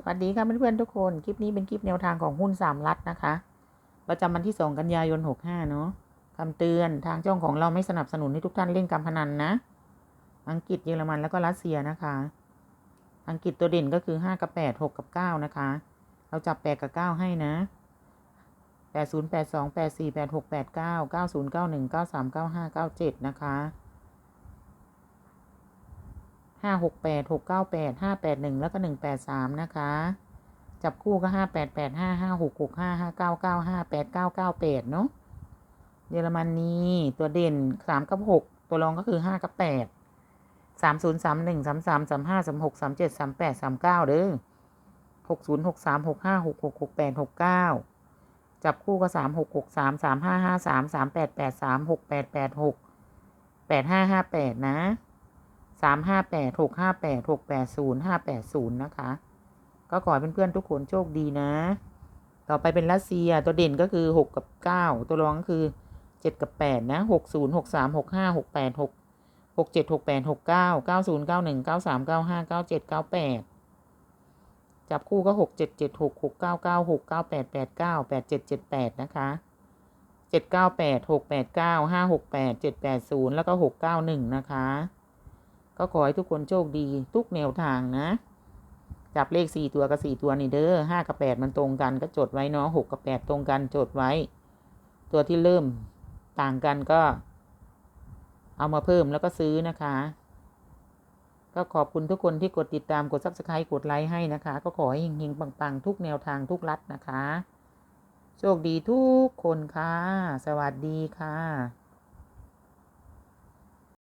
สวัสดีค่ะเพื่อนๆทุกคน คลิปนี้เป็นคลิปแนวทางของหุ้นสามรัฐนะคะ ประจำวันที่ 2 กันยายน 65 เนาะคำเตือนทางช่องของเราไม่สนับสนุนให้ทุกท่านเล่นการพนันนะ อังกฤษเยอรมันแล้วก็รัสเซียนะคะ อังกฤษตัวเด่นก็คือ 5 กับ 8 6 กับ 9 นะคะ เราจับ 8 กับ 9 ให้นะ 80 82 84 86 89 90 91 93 95 97 นะคะ ห้าหกแปดหกเก้าแปดห้าแปดหนึ่งแล้วก็หนึ่งแปดสามนะคะ จับคู่ก็ห้าแปดแปดห้าห้าหกหกห้าห้าเก้าเก้าห้าแปดเก้าเก้าแปดเนาะเยอรมนีตัวเด่นสามกับหกตัวรองก็คือห้ากับแปดสามศูนย์สามหนึ่งสามสามสามห้าสามหกสามเจ็ดสามแปดสามเก้าเด้อหกศูนย์หกสามหกห้าหกหกหกแปดหกเก้าจับคู่ก็สามหกหกสามสามห้าห้าสามสามแปดแปดสามหกแปดแปดหกแปดห้าห้าแปดนะ สามห้าแปดหกห้าแปดหกแปดศูนย์ห้าแปดศูนย์นะคะ ก็ขอให้เพื่อนๆทุกคนโชคดีนะ ต่อไปเป็นรัสเซียตัวเด่นก็คือหกกับเก้าตัวรองก็คือเจ็ดกับแปดนะหกศูนย์หกสามหกห้าหกแปดหกหกเจ็ดหกแปดหกเก้าเก้าศูนย์เก้าหนึ่งเก้าสามเก้าห้าเก้าเจ็ดเก้าแปดจับคู่ก็หกเจ็ดเจ็ดหกหกเก้าเก้าหกเก้าแปดแปดเก้าแปดเจ็ดเจ็ดแปดนะคะเจ็ดเก้าแปดหกแปดเก้าห้าหกแปดเจ็ดแปดศูนย์แล้วก็หกเก้าหนึ่งนะคะ ก็ขอให้ทุกคนโชคดีทุกแนวทางนะ จับเลขสี่ตัวกับสี่ตัวนี่เด้อห้ากับแปดมันตรงกันก็จดไว้เนาะหกกับแปดตรงกันจดไว้ ตัวที่เริ่มต่างกันก็ เอามาเพิ่มแล้วก็ซื้อนะคะ ก็ขอบคุณทุกคนที่กดติดตามกด subscribe กดไลค์ให้นะคะ ก็ขอให้เฮงๆปังๆ ทุกแนวทางทุกรัฐนะคะ โชคดีทุกคนค่ะ สวัสดีค่ะ